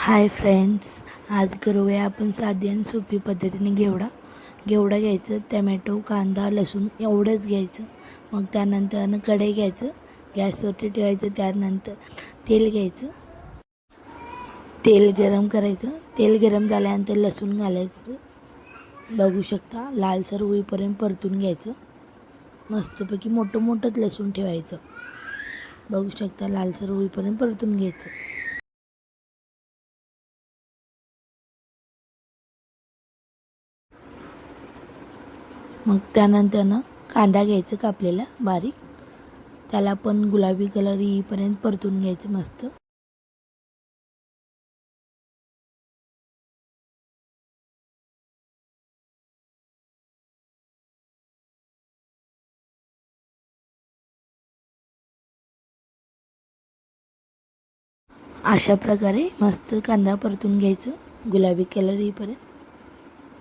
Hi friends आज करूया आपण साधी आणि सोपी पद्धतीने घेवडा. घेवडा घ्यायचं टमॅटो कांदा लसूण एवढंच घ्यायचं. मग त्यानंतर कढई घ्यायचं गॅसवरती ठेवायचं त्यानंतर तेल घ्यायचं. तेल गरम करायचं. तेल गरम झाल्यानंतर लसूण घालायचं. बघू शकता लालसर होईपर्यंत परतून घ्यायचं. मस्तपैकी मोठं मोठंच लसूण ठेवायचं. बघू शकता लालसर होईपर्यंत परतून घ्यायचं. मग त्यानंतरनं कांदा घ्यायचं कापलेला बारीक. त्याला पण गुलाबी कलर येईपर्यंत परतून घ्यायचं मस्त. अशा प्रकारे मस्त कांदा परतून घ्यायचं. गुलाबी कलर येईपर्यंत.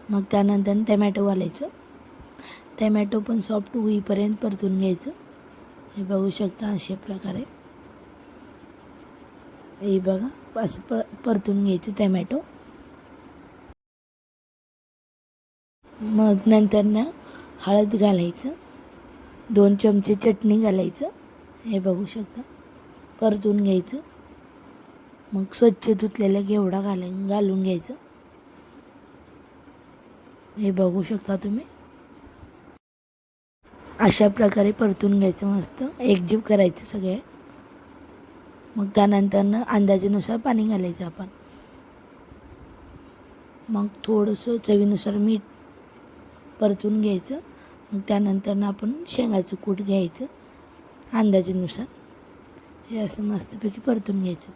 मग त्यानंतर टमॅटो घालायचं टॅमॅटो पण सॉफ्ट होईपर्यंत परतून घ्यायचं. हे बघू शकता अशा प्रकारे. हे बघा असं प परतून घ्यायचं टॅमॅटो मग नंतर ना हळद घालायचं. दोन चमचे चटणी घालायचं. हे बघू शकता. परतून घ्यायचं. मग स्वच्छ धुतलेला घेवडा घाला घालून घ्यायचं. हे बघू शकता तुम्ही. अशा प्रकारे परतून घ्यायचं मस्त. एकजीव करायचं सगळे. मग त्यानंतरनं अंदाजानुसार पाणी घालायचं आपण. मग थोडंसं चवीनुसार मीठ परतून घ्यायचं. मग त्यानंतरनं आपण शेंगाचं कूट घ्यायचं. अंदाजानुसार. हे असं मस्तपैकी परतून घ्यायचं.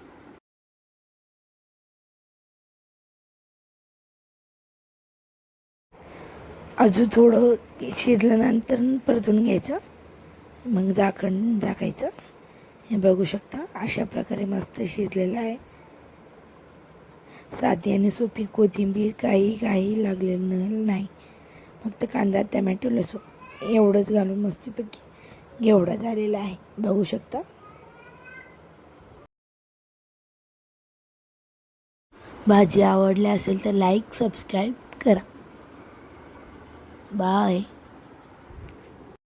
अजून थोडं शिजल्यानंतर परतून घ्यायचं. मग झाकण झाकायचं. हे बघू शकता अशा प्रकारे मस्त शिजलेलं आहे. साधी आणि सोपी कोथिंबीर काही काही लागलेलं नाही. फक्त कांदा टमॅटो लसूण एवढंच घालून मस्तपैकी घेवडा झालेला आहे. बघू शकता. भाजी आवडली असेल तर लाईक सबस्क्राईब करा. बाय